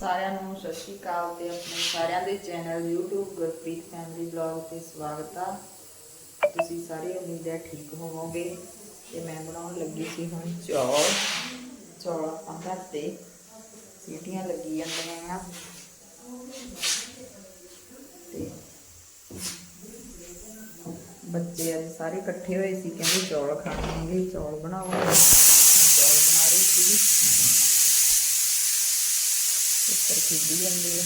ਸਾਰਿਆਂ ਨੂੰ ਸਤਿ ਸ਼੍ਰੀ ਅਕਾਲ ਤੇ ਆਪਣੇ ਸਾਰਿਆਂ ਦੇ channel YouTube Gurpreet family vlog ਤੇ ਸਵਾਗਤ ਆ। ਤੁਸੀਂ ਸਾਰੇ ਉਮੀਦ ਹੈ ਠੀਕ ਹੋਵੋਗੇ ਤੇ ਮੈਂ ਬਣਾਉਣ ਲੱਗੀ ਸੀ ਹੁਣ ਚੌਲ। ਚੌਲ ਆਪਾਂ ਧਰਤੇ ਸੀਟੀਆਂ ਲੱਗੀ ਜਾਂਦੀਆਂ ਆ। ਤੇ ਬੱਚੇ ਅੱਜ ਸਾਰੇ ਇਕੱਠੇ ਹੋਏ ਸੀ, ਕਹਿੰਦੇ ਚੌਲ ਖਾਣਗੇ, ਚੌਲ ਬਣਾਓ। ਚੌਲ ਬਣਾ ਰਹੀ ਸੀ ਉੱਪਰ ਖੇਡੀ ਜਾਂਦੀ ਹੈ।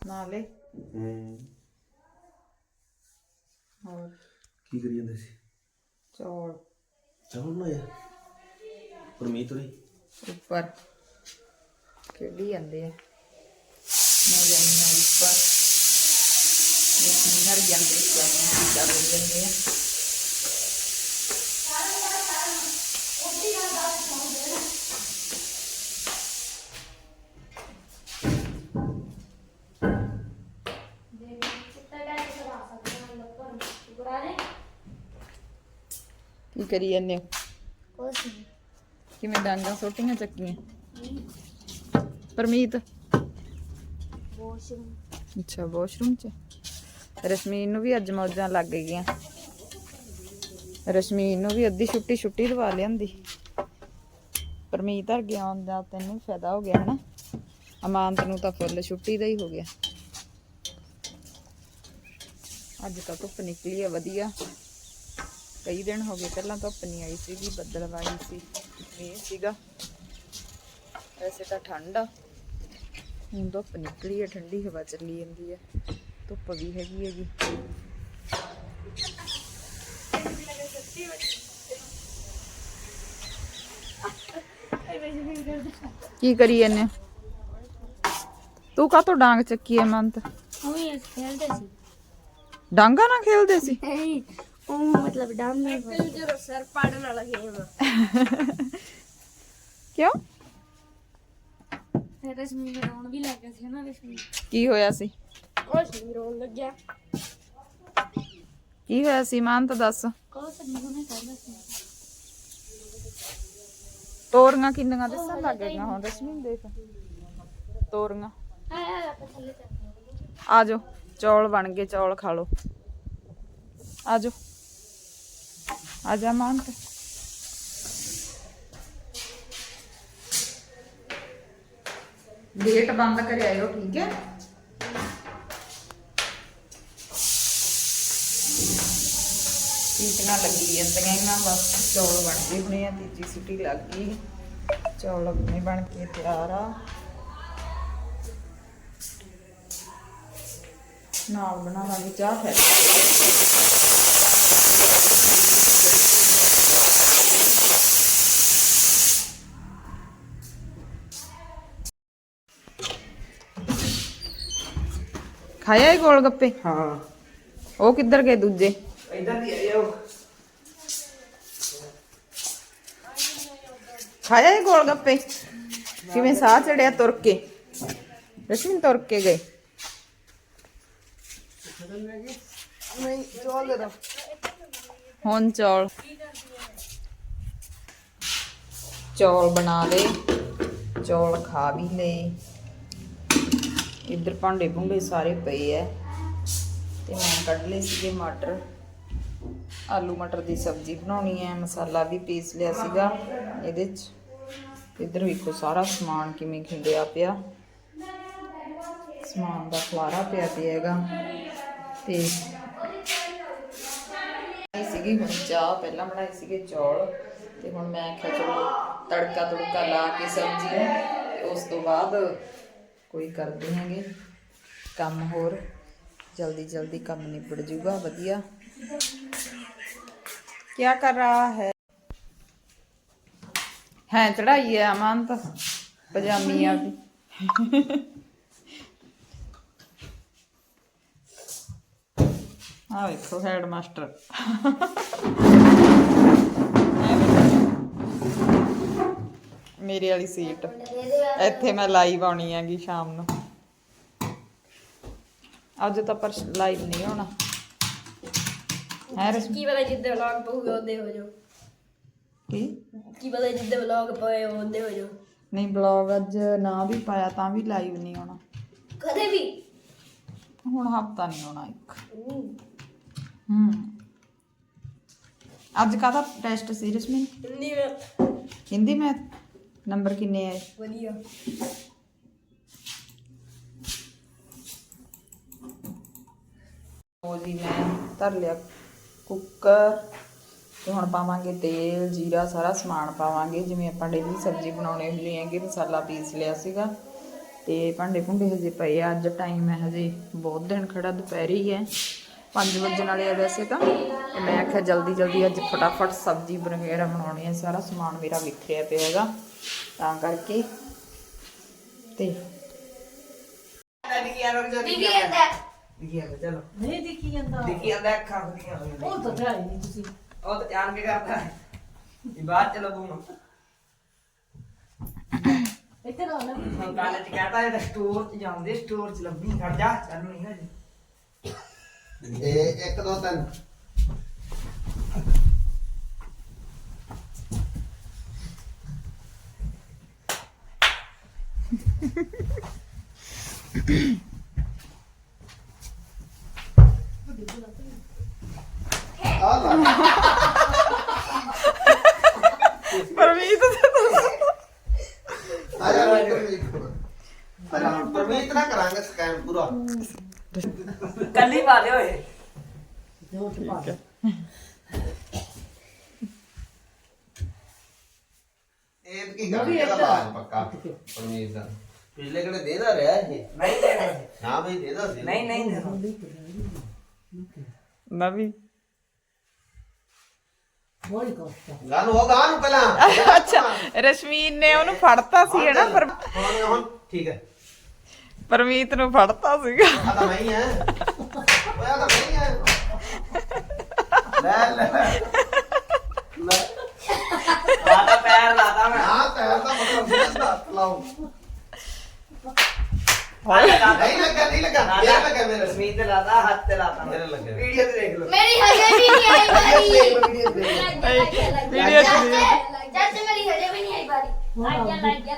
ਨਾਲੇ ਹੋਰ? ਕੀ ਕਰੀ ਜਾਂਦੇ ਸੀ? ਚੌਲ। ਚਾਵਲ ਬਣਾਇਆ ਪਰਮੀਤ ਹੋਰੀ? ਉੱਪਰ। ਖੇਡੀ ਜਾਂਦੇ ਆ। ਮੈਂ ਜਾਂਦੀ ਹਾਂ ਉੱਪਰ। ਇਹ ਨਿਹਰ ਜਾਂਦੇ ਕੀ ਕਰ ਲੈਂਦੇ ਆ ਕੀ ਕਰੀ ਜਾਂਦੇ ਹੋ? ਕੁਛ ਨਹੀਂ ਕਿਵੇਂ ਡਾਂਗਾ ਸੋਟੀਆਂ ਚੱਕੀਆਂ? ਪਰਮੀਤ? ਵਾਸ਼ਰੂਮ। ਅੱਛਾ ਵਾਸ਼ਰੂਮ ਚ। ਰਸ਼ਮੀਨ ਨੂੰ ਵੀ ਅੱਜ ਮੌਜਾਂ ਲੱਗ ਗਈਆਂ। ਰਸ਼ਮੀਨ ਨੂੰ ਵੀ ਅੱਧੀ ਛੁੱਟੀ ਛੁੱਟੀ ਦਵਾ ਲਿਆਂਦੀ। ਪਰਮੀਤ ਹਰ ਗਿਆ ਆਉਂਦਾ ਤੈਨੂੰ ਫਾਇਦਾ ਹੋ ਗਿਆ ਹਨਾ? ਅਮਾਨਤ ਨੂੰ ਤਾਂ ਫੁੱਲ ਛੁੱਟੀ ਦਾ ਹੀ ਹੋ ਗਿਆ। ਅੱਜ ਤਾਂ ਧੁੱਪ ਨਿਕਲੀ ਆ ਵਧੀਆ। ਕਈ ਦਿਨ ਹੋ ਗਏ ਪਹਿਲਾਂ ਧੁੱਪ ਨਹੀਂ ਆਈ ਸੀਗੀ ਬੱਦਲਵਾਈ ਸੀ ਮੀਂਹ ਸੀਗਾ। ਵੈਸੇ ਤਾਂ ਠੰਡ ਆ। ਹੁਣ ਧੁੱਪ ਨਿਕਲੀ ਹੈ ਠੰਡੀ ਹਵਾ ਚੱਲੀ ਜਾਂਦੀ ਹੈ ਧੁੱਪ ਵੀ ਹੈਗੀ ਹੈਗੀ ਕੀ ਕਰੀ ਹੋ? ਤੂੰ ਕਾਹਤੋਂ ਡਾਂਗ ਚੱਕੀ ਐ ਮੰਤ ਉਹ ਖੇਲਦੇ ਸੀ। ਡਾਂਗਾ ਨਾ ਖੇਲਦੇ ਸੀ? ਨਹੀਂ ਉਹ ਮਤਲਬ ਡਾਮ ਨਹੀਂ ਜਦੋਂ ਸਰ ਪਾੜਨ ਵਾਲਾ ਗੇਮ ਕਿਉਂ? ਫਿਰ ਰਸਮੀ ਨੂੰ ਰੋਣ ਵੀ ਲੱਗ ਗਿਆ ਸੀ ਨਾ ਰਸਮੀ। ਕੀ ਹੋਇਆ ਸੀ? ਕੁਛ ਨਹੀਂ ਰੋਣ ਲੱਗਿਆ। ਕੀ ਹੋਇਆ ਸੀ? ਮੰਤ ਦੱਸ। ਕੁਛ ਨਹੀਂ ਉਹਨੇ ਕਰਦਾ ਸੀ। ਤੋਰੀਆਂ ਕਿੰਨੀਆਂ ਦੱਸਣ ਲੱਗ ਗਈਆਂ ਹੁਣ ਰਸ਼ਮੀਨ ਦੇਖ। ਤੋਰੀਆਂ। ਆਇਆ ਆਪਾਂ ਥੱਲੇ ਚੱਲਦੇ ਆ ਜਾਓ। ਚੌਲ ਬਣ ਗਏ ਚੌਲ ਖਾ ਲਓ। ਆ ਜਾਓ। ਆ ਜਾ ਮੰਤ ਗੇਟ ਬੰਦ ਕਰ ਆਇਓ ਠੀਕ ਹੈ ਸੀਟੀਆਂ ਲੱਗੀ ਜਾਂਦੀਆਂ ਇਹਨਾਂ ਬਸ ਚੌਲ ਬਣ ਗਏ ਹੋਣੇ ਆ ਤੀਜੀ ਸੀਟੀ ਲੱਗ ਗਈ ਚੌਲ ਆਪਣੇ ਬਣ ਕੇ ਤਿਆਰ ਆ ਨਾਲ ਬਣਾਵਾਂਗੇ ਚਾਹ ਫਿਰ ਖਾਇਆ ਇਹ ਗੋਲ ਗੱਪੇ? ਹਾਂ। ਉਹ ਕਿੱਧਰ ਗਏ ਦੂਜੇ? ਇਧਰ ਦੀ ਆਇਓ ਖਾਇਆ ਇਹ ਗੋਲ ਗੱਪੇ? ਕਿਵੇਂ ਸਾਹ ਚੜਿਆ ਤੁਰ ਕੇ? ਰਸ਼ਮੀ ਤੁਰ ਕੇ ਗਏ। ਨਹੀਂ ਚੌਲ ਦੇ ਦੋ ਹੁਣ ਚੌਲ। ਚੌਲ ਬਣਾ ਲਏ। ਚੌਲ ਖਾ ਵੀ ਲਏ। ਇੱਧਰ ਭਾਂਡੇ ਭੁੰਡੇ ਸਾਰੇ ਪਏ ਐ। ਤੇ ਮੈਂ ਕੱਢ ਲਏ ਸੀਗੇ ਮਟਰ। ਆਲੂ ਮਟਰ ਦੀ ਸਬਜ਼ੀ ਬਣਾਉਣੀ ਹੈ ਮਸਾਲਾ ਵੀ ਪੀਸ ਲਿਆ ਸੀਗਾ ਇਹਦੇ ਚ। ਇੱਧਰ ਵੇਖੋ ਸਾਰਾ ਸਮਾਨ ਕਿਵੇਂ ਖਿੰਡਿਆ ਪਿਆ। ਸਮਾਨ ਦਾ ਖਲਾਰਾ ਪਿਆ ਪਿਆ ਹੈਗਾ। ਤੇ ਬਣਾਈ ਸੀਗੀ, ਹੁਣ ਚਾਹ ਪਹਿਲਾਂ ਬਣਾਈ ਸੀਗੇ ਚੌਲ। ਤੇ ਹੁਣ ਮੈਂ ਆਖਿਆ ਚਲੋ ਤੜਕਾ ਤੁੜਕਾ ਲਾ ਕੇ ਸਬਜ਼ੀ ਨੂੰ ਉਸ ਤੋਂ ਬਾਅਦ ਕੋਈ ਕਰਦੇ ਹੈਗੇ ਕੰਮ ਹੋਰ, ਜਲਦੀ ਜਲਦੀ ਕੰਮ ਨਿਬੜ ਜੂਗਾ, ਵਧੀਆ। ਕੀ ਕਰ ਰਹਾ ਹੈ? ਹੈ ਚੜਾਈ ਹੈ ਅਮੰਤ ਪਜਾਮੀ ਆ ਵੀ। ਆ ਵੇਖੋ ਹੈਡ ਮਾਸਟਰ ਮੇਰੇ ਵਾਲੀ ਸੀਟ। ਇੱਥੇ ਮੈਂ ਲਾਈਵ ਆਉਣੀ ਹੈਗੀ ਸ਼ਾਮ ਨੂੰ। ਅੱਜ ਤਾਂ ਪਰ ਲਾਈਵ ਨਹੀਂ ਹੋਣਾ। ਹੈ ਕੀ ਪਤਾ ਜਿੱਦੇ ਵਲੌਗ ਪਊਗਾ ਉਹਦੇ ਹੋ ਜਾਓ ਕੀ? ਕੀ ਪਤਾ ਜਿੱਦੇ ਵਲੌਗ ਪਏ ਉਹਦੇ ਹੋ ਜਾਓ ਨਹੀਂ ਬਲੌਗ ਅੱਜ ਨਾ ਵੀ ਪਾਇਆ ਤਾਂ ਵੀ ਲਾਈਵ ਨਹੀਂ ਆਉਣਾ ਕਦੇ ਵੀ? ਹੁਣ ਹਫਤਾ ਨਹੀਂ ਆਉਣਾ ਇੱਕ। ਹੂੰ। ਅੱਜ ਕਾਹਦਾ ਟੈਸਟ ਸੀ ਰਸਮੀ? ਹਿੰਦੀ ਵਿੱਚ ਹਿੰਦੀ ਮੈਂ ਨੰਬਰ ਕਿੰਨੇ ਆਏ ਵਧੀਆ। ਉਹ ਜੀ ਮੈਂ ਧਰ ਲਿਆ ਕੁੱਕਰ ਤੇ ਹੁਣ ਪਾਵਾਂਗੇ ਤੇਲ ਜੀਰਾ ਸਾਰਾ ਸਮਾਨ ਪਾਵਾਂਗੇ। ਜਿਵੇਂ ਆਪਾਂ ਡੇਲੀ ਸਬਜ਼ੀ ਬਣਾਉਣੀ ਹੁੰਦੀ ਹੈਗੀ ਮਸਾਲਾ ਪੀਸ ਲਿਆ ਸੀਗਾ। ਤੇ ਭਾਂਡੇ ਭੁੰਡੇ ਹਜੇ ਪਏ ਆ ਅੱਜ ਟਾਈਮ ਹੈ ਹਜੇ ਬਹੁਤ ਦਿਨ ਖੜਾ ਦੁਪਹਿਰ ਹੀ ਹੈ। 5 ਵਜੇ ਵਾਲੇ ਆ ਵੈਸੇ ਤਾਂ। ਤੇ ਮੈਂ ਆਖਿਆ ਜਲਦੀ ਜਲਦੀ ਅੱਜ ਫਟਾਫਟ ਸਬਜ਼ੀ ਵਗੈਰਾ ਬਣਾਉਣੀ ਹੈ ਸਾਰਾ ਸਮਾਨ ਮੇਰਾ ਵਿਖਰਿਆ ਪਿਆ ਹੈਗਾ। ਤਾਂ ਕਰਕੇ ਤੇ ਦਿਖੀ ਆਰੋ ਜੋ ਦਿਖੀ ਆਂਦਾ ਦਿਖੀ ਆਂਦਾ ਚਲੋ ਨਹੀਂ ਦਿਖੀ ਆਂਦਾ ਦਿਖੀ ਆਂਦਾ ਅੱਖਾਂ ਖੁੱਲੀਆਂ ਹੋਈਆਂ ਉਹ ਤਾਂ ਧਿਆਨ ਨਹੀਂ ਤੁਸੀਂ ਉਹ ਤਾਂ ਧਿਆਨ ਕੀ ਕਰਦਾ ਹੈ ਇਹ ਬਾਤ ਚਲੋ ਬੂਮ ਇੱਥੇ ਰੋ ਨਾ ਹੁਣ ਕਾਲਜ ਕਹਤਾ ਇਹ ਸਟੋਰ ਚ ਜਾਂਦੇ ਸਟੋਰ ਚ ਲੱਭੀ ਖੜ ਜਾ ਚੱਲ ਨਹੀਂ ਹਜੇ ਇਹ 1 2 3 ਪਰਮੀਤ ਨਾ ਕਰਾਂਗੇ ਸਕੈਨ ਪੂਰਾ ਕੱਲੀ ਪਾ ਲਿਓ ਇਹ ਜੋ ਤੇ ਪਾ ਦੇ। ਇਹ ਕੀ ਕਰਾਂਗੇ ਇਹਦਾ ਲਾਜ ਪੱਕਾ ਪਰਮੀਤ ਦਾ ਪਿਛਲੇ ਕਿਹੜੇ ਦੇਦਾ ਰਿਹਾ ਇਹ ਨਹੀਂ ਦੇਣਾ ਨਾ ਬਈ ਦੇਦਾ ਸੀ ਨਹੀਂ ਨਹੀਂ ਦੇਣਾ ਮੈਂ ਵੀ ਬੜੀ ਕੋਸਤਾ ਗਾਨੂੰ ਹੋ ਗਾ ਨੂੰ ਪਹਿਲਾਂ। ਅੱਛਾ ਰਸ਼ਮੀਨ ਨੇ ਉਹਨੂੰ ਫੜਤਾ ਸੀ ਹੈ ਨਾ? ਪਰ ਹੁਣ ਹੁਣ ਠੀਕ ਹੈ। ਪਰਮੀਤ ਨੂੰ ਫੜਤਾ ਸੀਗਾ। ਆ ਤਾਂ ਮੈਂ ਹੀ। ਹੈ ਓਏ ਆ ਤਾਂ ਮੈਂ ਹੀ। ਲੈ ਲੈ ਲੈ। ਲਾਤਾ ਪੈਰ ਲਾਤਾ ਮੈਂ। ਨਾ ਪੈਰ ਦਾ ਮਤਲਬ ਹੱਥ ਲਾਓ। ਨਹੀਂ ਲੱਗਾ ਨਹੀਂ ਮੇਰੇ ਤੇ ਹੱਥ ਤੇ ਮੇਰੇ। ਵੀਡੀਓ ਤੇ ਦੇਖ ਲਓ। ਵੀਡੀਓ ਤੇ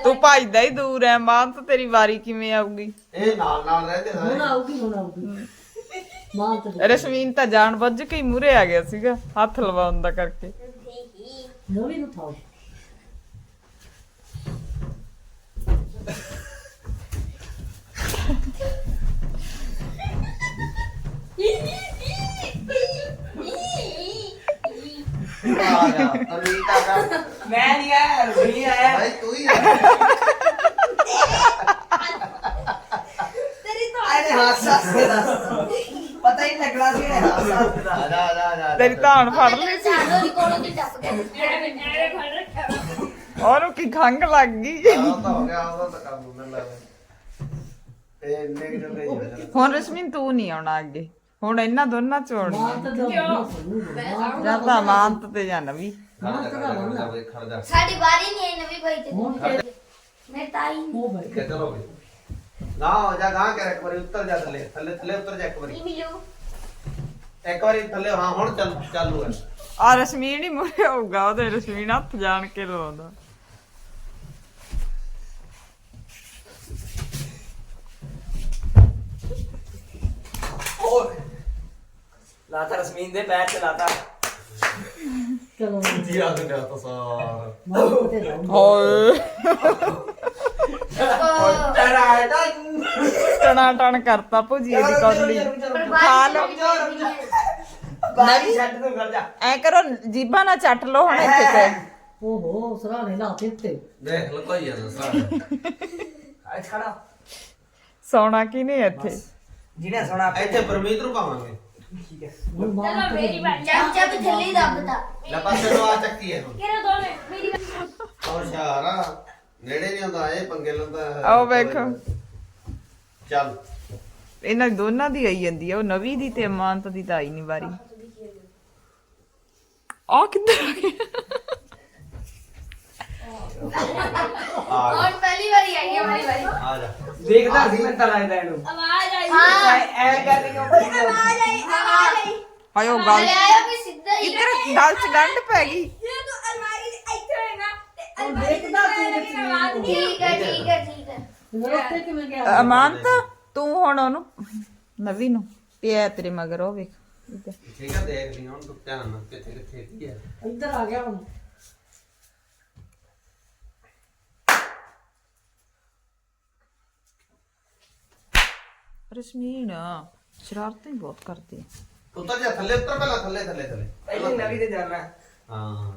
ਤੂੰ ਭੱਜਦਾ ਹੀ ਦੂਰ ਐ ਮਾਂ ਤਾਂ ਤੇਰੀ ਵਾਰੀ ਕਿਵੇਂ ਆਊਗੀ? ਇਹ ਨਾਲ ਨਾਲ ਰਹਿੰਦੇ ਹੁਣ ਸਾਰੇ। ਆਉਗੀ ਹੁਣ ਆਉਗੀ ਮਾਂ ਤੇ ਰਸ਼ਮੀਨ ਤਾਂ ਜਾਣ ਬੁੱਝ ਕੇ ਹੀ ਮੂਰੇ ਆ ਗਿਆ ਸੀਗਾ ਹੱਥ ਲਵਾਉਣ ਦਾ ਕਰਕੇ। ਨਵੀਂ ਨੂੰ ਥਾਓ ਆ ਜਾ ਅਮੀਤ ਆ ਜਾ ਮੈਂ ਨਹੀਂ ਆਇਆ ਰਸਮੀਤ ਆਇਆ। ਭਾਈ ਤੂੰ ਹੀ ਆ। ਤੇਰੀ ਤਾਂ ਅਰੇ ਹਾਸਾ ਸੇ ਪਤਾ ਹੀ ਨਹੀਂ ਲੱਗਣਾ ਸੀ ਇਹ ਹਾਸਾ ਆ ਜਾ ਆ ਜਾ ਆ ਜਾ ਤੇਰੀ ਧਾਨ ਫੜ ਲਈ ਤੇਰੇ ਚਾਰੋ ਦੀ ਕੋਲੋਂ ਦੀ ਟੱਪ ਗਿਆ? ਉਹਨੂੰ ਕੀ ਖੰਗ ਲੱਗ ਗਈ? ਆਹ ਤਾਂ ਹੋ ਗਿਆ ਉਹਦਾ ਤਾਂ ਕੰਮ ਮੈਨੂੰ ਲੱਗਦਾ। ਇਹ ਇੰਨੇ ਕਿ ਜਲਦੀ ਹੋ ਜਾਣਾ ਹੁਣ ਰਸ਼ਮੀਨ ਤੂੰ ਨਹੀਂ ਆਉਣਾ ਅੱਗੇ। ਹੁਣ ਇਹਨਾਂ ਦੋਨਾਂ ਚ ਮਾਂ ਹੋਣਾ ਤੇ ਦੋ ਮਾਂ ਜਾਂ ਤਾਂ ਮਾਨਤ ਤੇ ਜਾਂ ਨਵੀ। ਸਾਡੀ ਵਾਰੀ ਨਹੀਂ ਆਈ ਨਵੀਂ ਭਾਈ ਤੇ। ਤੇ ਮੈਂ ਤਾਈ ਉਹ ਕਿ ਨਾ ਹੋ ਜਾ ਗਾਂ ਕਰ ਇੱਕ ਵਾਰੀ ਉੱਤਰ ਜਾ ਥੱਲੇ। ਥੱਲੇ ਥੱਲੇ ਉੱਤਰ ਜਾ ਇੱਕ ਵਾਰੀ। ਨਹੀਂ ਮਿਲੂ। ਇੱਕ ਵਾਰੀ ਥੱਲੇ ਹਾਂ ਹੁਣ ਚੱਲ ਚਾਲੂ ਹੈ ਆ ਰਸ਼ਮੀਨ ਹੀ ਮੂਰੇ ਹੋਊਗਾ ਉਹਦੇ ਰਸ਼ਮੀਨ ਹੱਥ ਜਾਣ ਕੇ ਲਵਾਉਂਦਾ ਲਾਤਾ ਰਸਮੀਤ ਦੇ ਪੈਰ ਤੇ ਲਾਤਾ। ਚਲੋ। ਜੀ ਆ ਗਿਆ ਤਾਂ ਸਾਰ। ਮਾਂ ਤੇ ਲਾਉਂ ਹੋਏ। ਟਰਾਟਾ ਟਣਾ ਟਣ ਕਰਤਾ ਭੁਜੀਏ ਦੀ ਕੌਲੀ। ਖਾ ਲਓ। ਬਾਰੀ ਛੱਡ ਤੂੰ ਕਰ ਜਾ। ਐ ਕਰੋ ਜੀਬਾਂ ਨਾਲ ਚੱਟ ਲਓ ਹੁਣ ਇੱਥੇ ਤੇ। ਓਹੋ ਸਰਾਣੇ ਲਾਤੇ ਉੱਤੇ। ਦੇਖ ਲੋ ਕੋਈ ਆ ਸਾਰ ਅੱਜ ਖੜਾ। ਸੌਣਾ ਕੀ ਨਹੀਂ ਇੱਥੇ? ਜਿਹਨੇ ਸੁਣਾ ਇੱਥੇ ਪਰਮੀਤ ਨੂੰ ਪਾਵਾਂਗੇ। ਠੀਕ ਹੈ। ਹੁਣ ਮਾਂ ਤੇ ਚੱਪ ਚੱਪ ਥੱਲੇ ਦੱਬਦਾ ਲੈ ਪਾਸੇ ਨੂੰ ਆ ਚੱਕੀ ਹੈ ਹੁਣ ਕਿਹੜੇ ਦੋਨੇ ਮੇਰੀ ਔਰ ਸ਼ਾਰਾ ਨੇੜੇ ਨਹੀਂ ਆਉਂਦਾ ਇਹ ਪੰਗੇ ਲੰਦਾ ਆਓ ਵੇਖੋ। ਚੱਲ। ਇਹਨਾਂ ਦੋਨਾਂ ਦੀ ਆਈ ਜਾਂਦੀ ਆ ਉਹ ਨਵੀ ਦੀ ਤੇ ਅਮਾਨਤ ਦੀ ਤਾਂ ਆਈ ਨਹੀਂ ਵਾਰੀ। ਆ ਕਿੱਧਰ ਆ ਗਿਆ ਆ ਪਹਿਲੀ ਵਾਰੀ ਆਈ ਹੈ ਮੇਰੀ ਵਾਰੀ। ਆ ਜਾ। ਦੇਖਦਾ ਸੀ ਮੈਂ ਤਾਂ ਲੱਗਦਾ ਇਹਨੂੰ। ਹਾਂ ਐ ਕਰ ਰਹੀ ਹਾਂ ਆਵਾਜ਼ ਆਈ ਆਵਾਜ਼ ਆਈ ਹਾਇਓ ਹਲੇ ਗੱਲ ਆਇਆ ਵੀ ਸਿੱਧਾ ਹੀ ਇੱਧਰ ਗੱਲ ਚ ਗੰਢ ਪੈ ਗਈ। ਜੇ ਤੂੰ ਅਲਮਾਰੀ ਦੇ ਇੱਥੇ ਹੋਏ ਨਾ ਤੇ ਉਹ ਦੇਖਦਾ ਤੇਰੇ ਚ ਠੀਕ ਹੈ ਠੀਕ ਹੈ ਠੀਕ ਹੈ ਰਸਤੇ ਕਿਵੇਂ ਗਿਆ ਅਮਾਨਤ ਤੂੰ ਹੁਣ ਉਹਨੂੰ ਨਵੀ ਨੂੰ ਪਿਆ ਤੇਰੇ ਮਗਰ ਉਹ ਵੇਖ। ਇੱਧਰ। ਠੀਕ ਹੈ ਦੇਖ ਲਈ ਹੁਣ ਤੂੰ ਧਿਆਨ ਨਾਲ ਕਿੱਥੇ ਕਿੱਥੇ ਕੀ ਹੈ ਇੱਧਰ ਆ ਗਿਆ ਹੁਣ। ਰਸ਼ਮੀਨ ਸ਼ਰਾਰਤਾਂ ਹੀ ਬਹੁਤ ਕਰਦੀ ਹੈ ਉੱਤਰ ਜਾ ਥੱਲੇ ਉੱਤਰ ਪਹਿਲਾਂ ਥੱਲੇ ਥੱਲੇ ਥੱਲੇ। ਪਹਿਲੇ ਨਵੀਂ ਤੇ ਜਾਣਾ। ਹਾਂ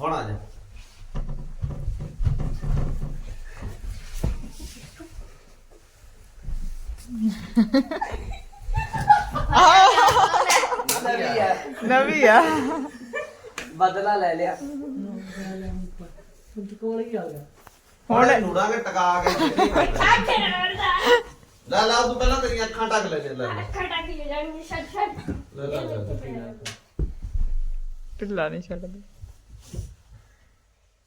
ਹੁਣ ਆ ਜਾ। ਨਵੀਂ ਆ। ਨਵੀ ਆ ਬਦਲਾ ਲੈ ਲਿਆ। ਕੋਲ ਹੀ ਆ ਗਿਆ। ਹੁਣ ਨੂੜਾਂਗੇ ਟਕਾ ਕੇ ਜਿੱਥੇ ਲੈ ਲਾ ਤੂੰ ਪਹਿਲਾਂ ਤੇਰੀਆਂ ਅੱਖਾਂ ਢੱਕ ਲੈ ਲੈ ਲੈ। ਖਟਾ ਕੇ ਜਾਣੀ ਛੱਡ ਛੱਡ। ਲੈ ਲੈ ਲੈ ਢਿੱਲਾ ਨਹੀਂ ਛੱਡਦੀ।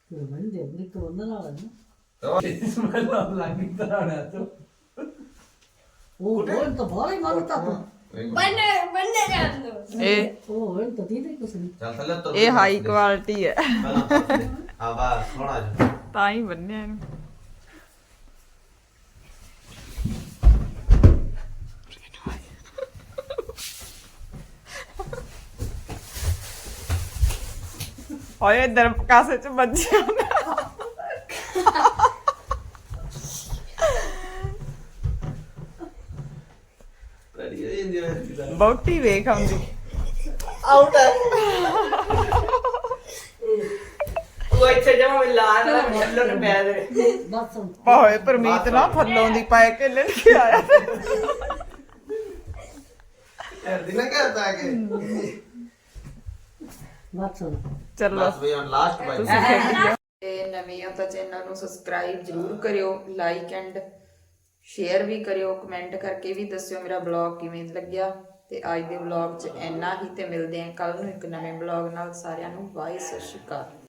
ਤੇ ਮੈਂ ਦੇ ਨਹੀਂ ਕਰੋਨਾ ਨਾਲ ਨਾ ਸਮਝ ਲੱਗੀ ਤਰਾਣਾ ਤੂੰ ਉਹ ਉਹ ਤਾਂ ਬਾਹਰ ਹੀ। ਮੰਗਤਾ ਤੂੰ ਬੰਨੇ ਬੰਨੇ ਕਰ ਦੋ। ਇਹ ਉਹ ਉਹ ਤਾਂ ਦੀਦੀ ਕੁਛ ਨਹੀਂ ਚੱਲ ਥੱਲੇ ਉੱਤਰ ਇਹ ਹਾਈ ਕੁਆਲਿਟੀ ਹੈ। ਪਹਿਲਾਂ ਥੱਲੇ। ਹਾਂ ਬਸ ਹੁਣ ਆ ਜਾ ਤਾਂ ਹੀ ਬੰਨਿਆ ਇਹਨੂੰ। ਓਏ ਇਧਰ ਕਾਸੇ ਚ ਇੰਦੀ ਰੈਡੀ ਬਹੁਤੀ ਵੇਖ ਆਉਂਦੀ। ਆਊਟ ਉਹ ਇੱਥੇ ਜਮਾ ਮੈਂ ਲਾਲ ਨਾ ਛੱਲਣ ਪੈ ਦੇ ਬਸ। ਭਾਵੇਂ ਪਰਮੀਤ ਨਾ ਥੱਲੋਂ ਦੀ ਪਾਏ ਕੇ ਲੈ ਕੇ ਆਇਆ। ਕਰਦੀ ਨਾ ਕਰਦਾ ਕਿ। ਬਸ। ਹੁਣ ਚੱਲੋ। ਬਸ ਵੀ ਹੁਣ ਲਾਸਟ ਬਾਈ ਤੁਸੀਂ ਖੇਡੀ ਜਾਓ। ਤੇ ਨਵੇਂ ਆ ਤਾਂ ਚੈਨਲ ਨੂੰ ਸਬਸਕ੍ਰਾਈਬ ਜਰੂਰ ਕਰਿਓ ਲਾਈਕ ਐਂਡ ਸ਼ੇਅਰ ਵੀ ਕਰਿਓ ਕਮੈਂਟ ਕਰਕੇ ਵੀ ਦੱਸਿਓ ਮੇਰਾ ਬਲੌਗ ਕਿਵੇਂ ਲੱਗਿਆ। ਤੇ ਅੱਜ ਦੇ ਬਲੌਗ 'ਚ ਇੰਨਾ ਹੀ ਤੇ ਮਿਲਦੇ ਆਂ ਕੱਲ ਨੂੰ ਇੱਕ ਨਵੇਂ ਬਲੌਗ ਨਾਲ। ਸਾਰਿਆਂ ਨੂੰ ਬਾਏ ਸਤਿ ਸ਼੍ਰੀ ਅਕਾਲ।